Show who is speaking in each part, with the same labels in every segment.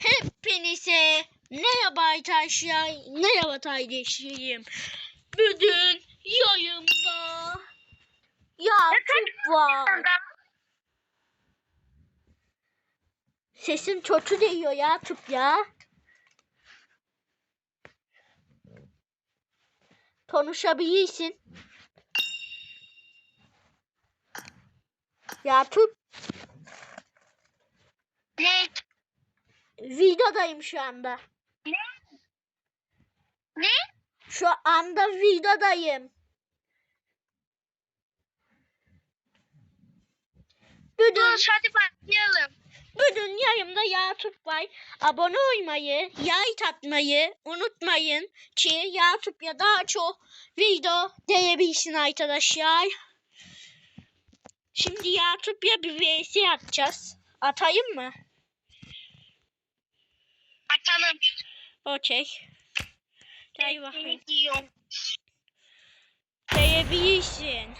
Speaker 1: Hepinize merhaba arkadaşlar. Merhaba kardeşlerim. Bugün yayında Yakup var. Sesin kötü değiyor Yakup ya. Konuşabilirsin. Yakup
Speaker 2: Ne?
Speaker 1: Videodayım şu anda.
Speaker 2: Ne?
Speaker 1: Şu anda videodayım. Bugün,
Speaker 2: Dur hadi başlayalım.
Speaker 1: bugün yayımda Yakup var. Abone olmayı, like atmayı unutmayın ki Yakup ya daha çok video gelebilsin arkadaşlar. Şimdi Yakup ya bir vs atacağız. Atayım mı?
Speaker 2: Açalım.
Speaker 1: Okey. Gel
Speaker 2: diyorum?
Speaker 1: Değebilirsin.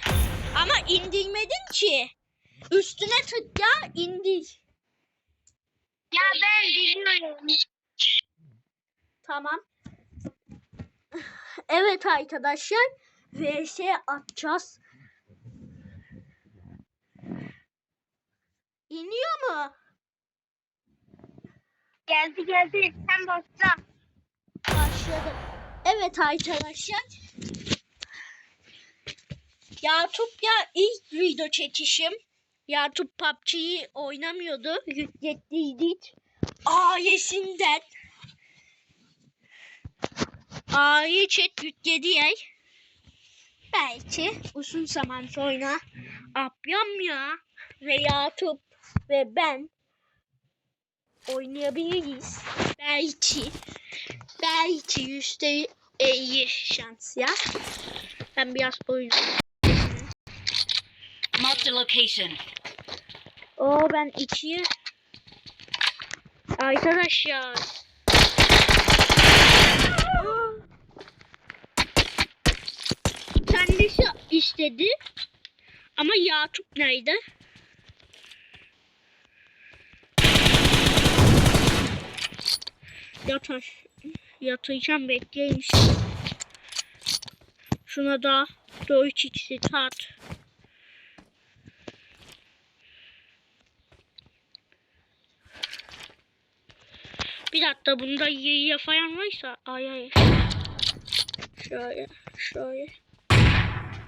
Speaker 1: Ama indirmedin ki. Üstüne tıkla indir.
Speaker 2: Ya ben biliyorum.
Speaker 1: Tamam. Evet arkadaşlar. VS atacağız. İniyor mu?
Speaker 2: Geldi geldi. Sen başla.
Speaker 1: Başladı. Evet arkadaşlar. YouTube ya ilk video çekişim. YouTube PUBG'yi oynamıyordu. Yüklettiydik. Ailesinden. Aile chat yükledi yer. Belki uzun zaman sonra ablam ya ve YouTube ve ben oynayabiliriz. Belki. Belki yüzde elli şans ya. Ben biraz oyun.
Speaker 3: Marked a location.
Speaker 1: Oo ben ikiye. Arkadaşlar. Kendisi istedi. Ama Yakup nerede? Yatar. Yatacağım bekleyeyim şimdi. Şuna da 4 x'i tat. Bir dakika bunda yiye falan varsa ay ay. Şöyle şöyle.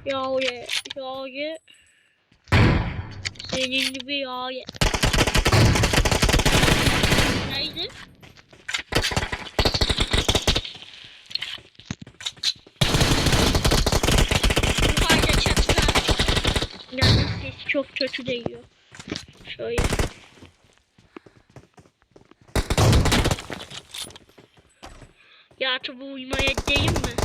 Speaker 1: Yağye yağye. Senin gibi yağye. Neydi? Çok kötü değiyor. Şöyle. Yatıp uyumaya değil mi?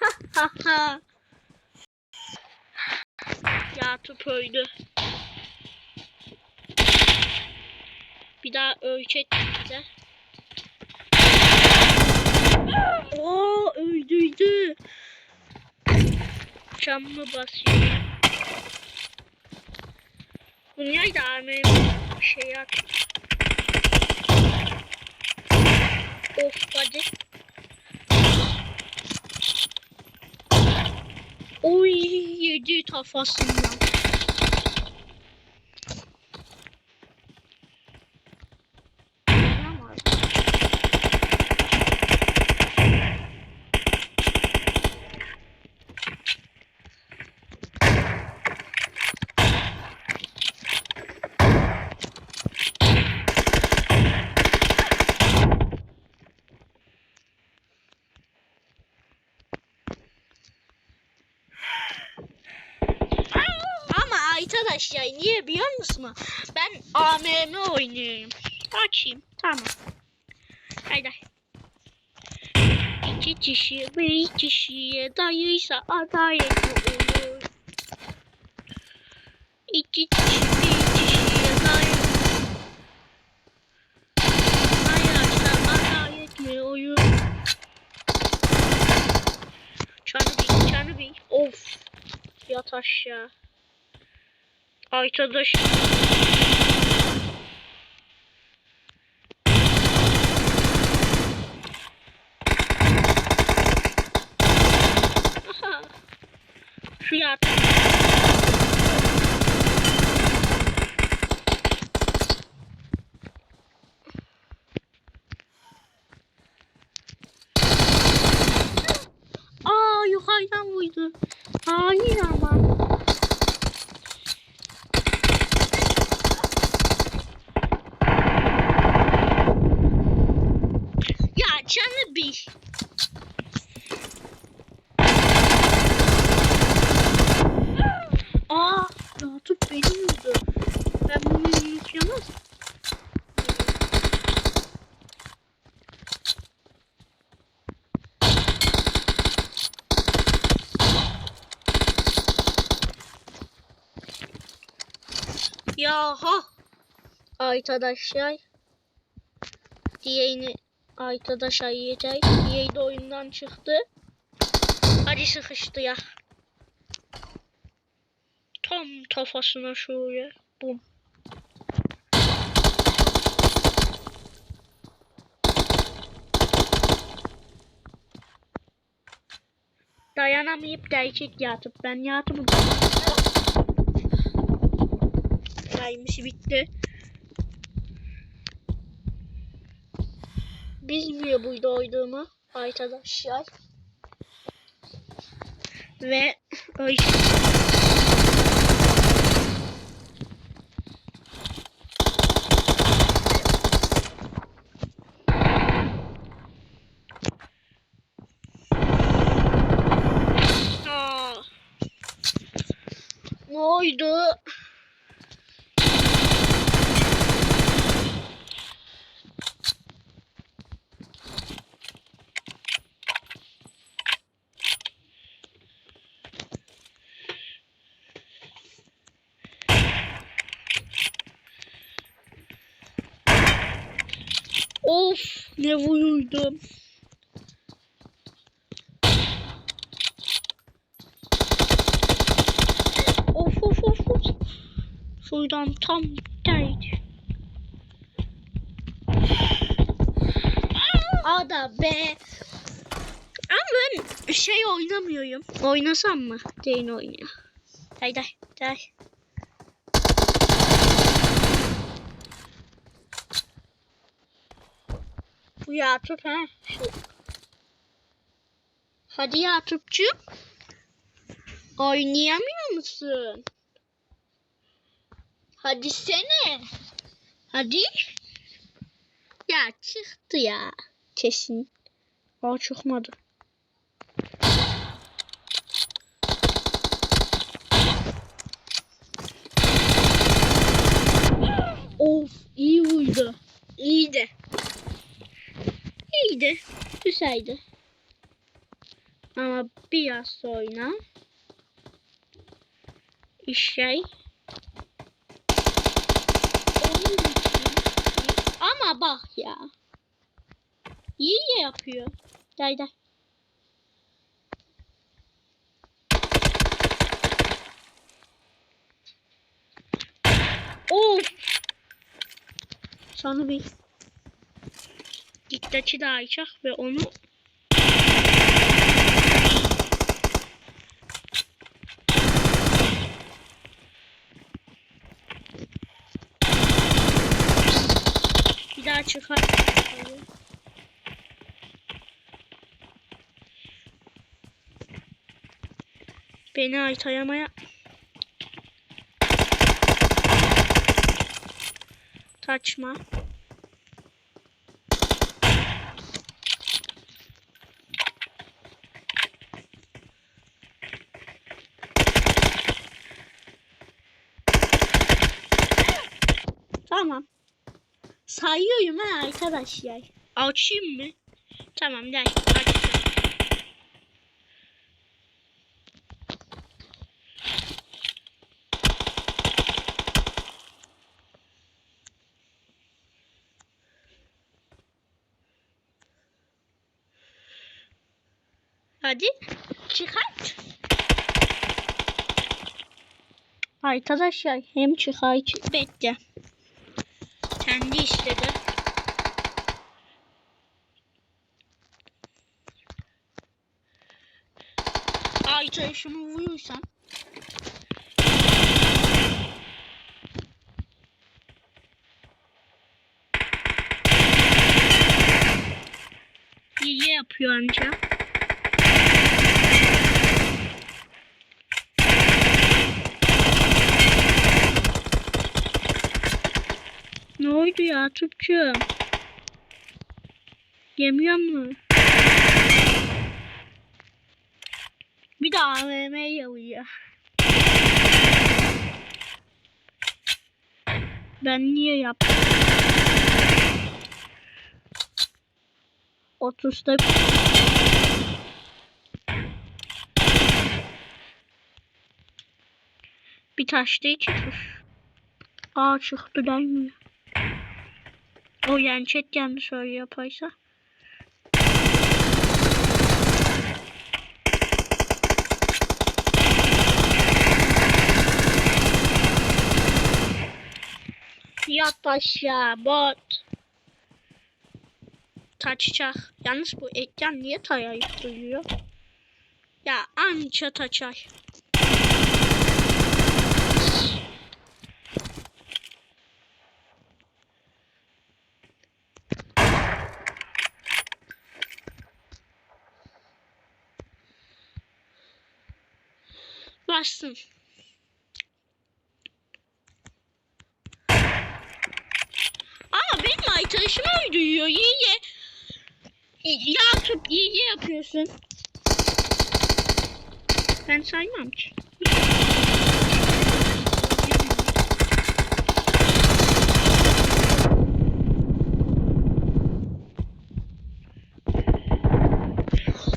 Speaker 1: Ha ha ha. Yatıp öldü. Bir daha ölçek bize. Oo öldüydü. Cam mı basıyor? Bunlar da AMM şey yap. Of hadi. Oy yedi kafasından. Tamam. Ama arkadaşlar niye biliyor musun? Ben AMM oynuyorum. Açayım. Tamam. Haydi. İki kişi bir kişiye dayıysa adaletli olur. İki kişi bir kişiye dayı. Dayarsa adaletli olur. Çanı bir, çanı bir. Of. Yat aşağı. Arkadaş. Aha. Şuraya at. Aa yukarıdan vurdu. Hayır ama. Ya canı bir. Aa, Yakup beni vurdu. Ben bunu yiyemez. Yaha. Arkadaşlar. Diğerini arkadaşlar yiyecek. De oyundan çıktı. Hadi sıkıştı ya. Tam kafasına şöyle. Bum. Dayanamayıp gerçek yatıp ben yatıp Yaymış bitti. Bilmiyor burada olduğumu arkadaşlar. Ve ay. Ne oldu? Of ne vuruldum. Of of of of. Şuradan tam değdi. Ada be. Ama ben şey oynamıyorum. Oynasam mı? Değil oynuyor. Day day day. Bu Yakup ha. Şu. Hadi Yakup'cum. Oynayamıyor musun? Hadi sene. Hadi. Ya çıktı ya. Kesin. Aa çıkmadı. Of iyi vurdu. İyiydi. İyiydi. Güzeldi. Ama biraz sonra şey ama bak ya. İyi yapıyor. Day day. Of. Sonra bir dikkati dağıtacak ve onu bir daha çıkar. Beni aytayamaya Kaçma. Tamam. Sayıyorum ha arkadaşlar. Açayım mı? Tamam gel. Açacağım. Hadi çıkart. Arkadaşlar hem çıkar bekle. Kendi istedi. Ayça şunu vuruyorsan. İyi yapıyor anca. Ne oldu ya Tupçu? Yemiyor mu? Bir de AVM yalıyor. Ben niye yaptım? 30'da bir taşta iki tuş. Aa çıktı gelmiyor. O yani chat yanlış öyle yaparsa. Yat aşağı bot. Taçacak. Yalnız bu ekran niye tayayıp duruyor? Ya anca taçay. Bastım. Aa benim arkadaşım uyduruyor. İyi ye. Yakup iyi ye yapıyorsun. Ben saymam ki.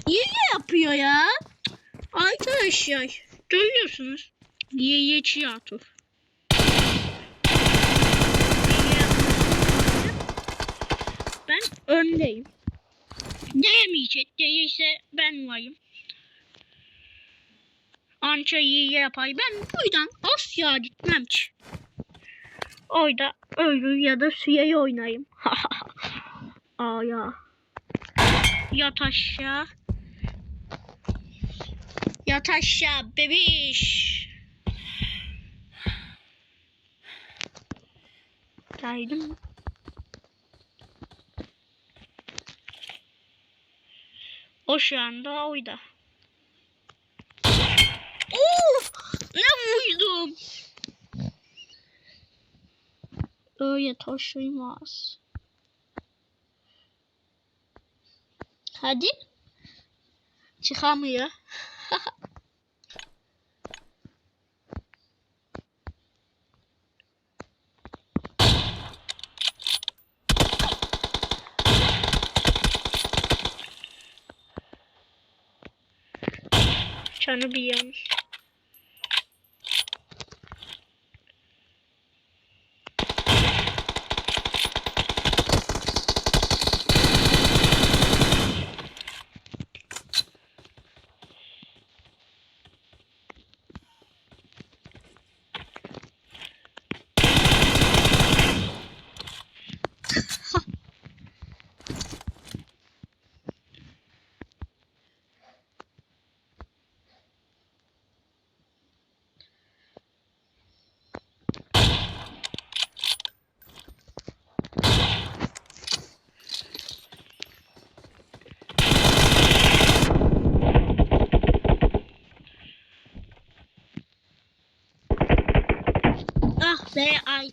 Speaker 1: İyi ye yapıyor ya. Arkadaşlar görüyorsunuz. Yiyeci Yakup. Ben öndeyim. Diyemeyecek değilse ben varım. Anca iyi yapay. Ben buradan asla gitmem ki. Orada ölür ya da suya oynayayım. Aa ya. Yat aşağı. Yat aşağı bebiş. Geldim? O şu anda oyda. Oo! Ne vurdum? Öyle taşıymaz. Hadi. Çıkamıyor. Canı bir yan.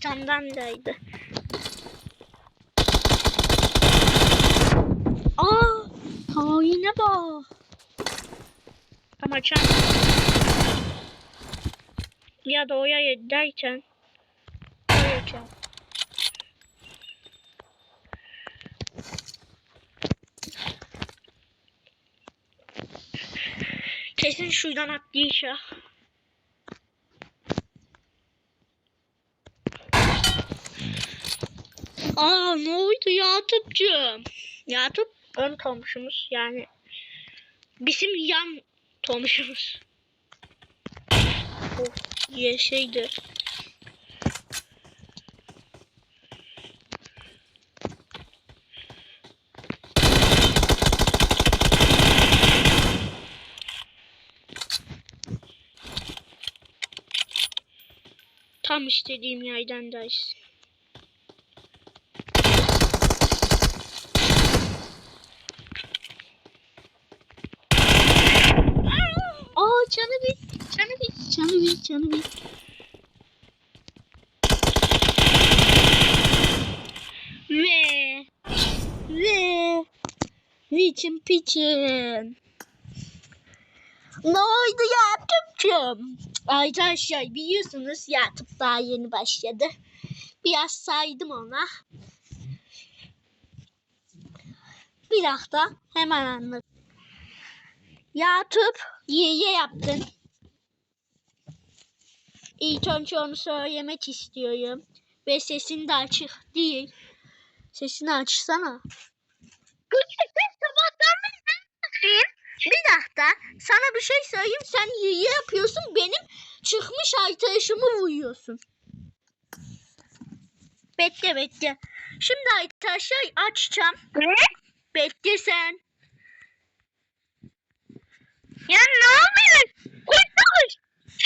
Speaker 1: Be Aytan'dan daydı. Aa, haine bak. Ama can ya da oya derken oya can. Kesin şuradan atlayacak. Aa ne oldu Yatup'cum? Yatup ön komşumuz yani bizim yan komşumuz. Of, Yeşeydi. Tam istediğim yerdendayız. Aa canı bir, canı bir, canı bir. Ve ve Viçin piçin. Ne oldu yaptımcım? Arkadaşlar biliyorsunuz YouTube daha yeni başladı. Biraz saydım ona. Bir dakika hemen anlat. YouTube yiye yaptın. İlk önce onu söylemek istiyorum. Ve sesin de açık değil. Sesini açsana.
Speaker 2: Gerçekten sabahtan beri?
Speaker 1: Bir dakika sana bir şey söyleyeyim. Sen yiye yapıyorsun. Benim çıkmış arkadaşımı vuruyorsun. Bekle bekle. Şimdi arkadaşlar açacağım.
Speaker 2: Ne?
Speaker 1: Bekle sen.
Speaker 2: Ya ne oluyor? Koş koş.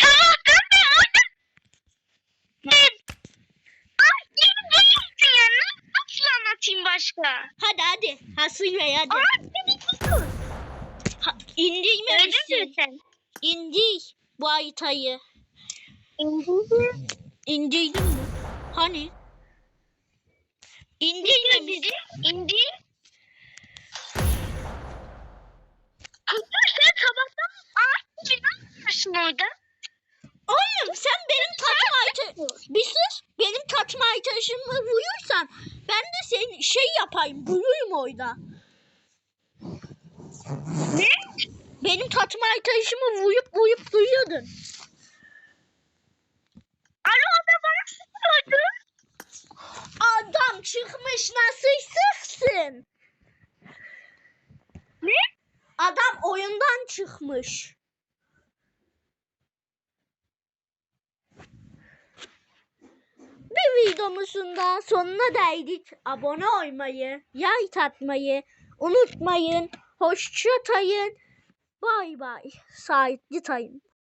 Speaker 2: Orada. Ne? Ay ya. Nasıl, anlatayım başka?
Speaker 1: Hadi hadi. Hasıl ve hadi.
Speaker 2: Aa bir dur.
Speaker 1: Ha, indirmemişsin.
Speaker 2: sen.
Speaker 1: İndir bu haritayı.
Speaker 2: İngilizce.
Speaker 1: İndirdin mi? Hani? İndirmemişsin.
Speaker 2: bizi indi. Kızım sen sabahtan ağaç gibi ne yapıyorsun orada?
Speaker 1: Oğlum sen benim takım arkadaşım... Bir sus. Benim takım arkadaşımı vurursan ben de senin şey yapayım. Vururum orada.
Speaker 2: Ne?
Speaker 1: Benim takım arkadaşımı vurup vurup duyuyordun.
Speaker 2: Alo da bana.
Speaker 1: Adam çıkmış nasıl sıksın?
Speaker 2: Ne?
Speaker 1: Adam oyundan çıkmış. Bir videomuzun daha sonuna değdik. Abone olmayı, like atmayı unutmayın. Hoşça kalın. Bay bay. Sahipli tayın.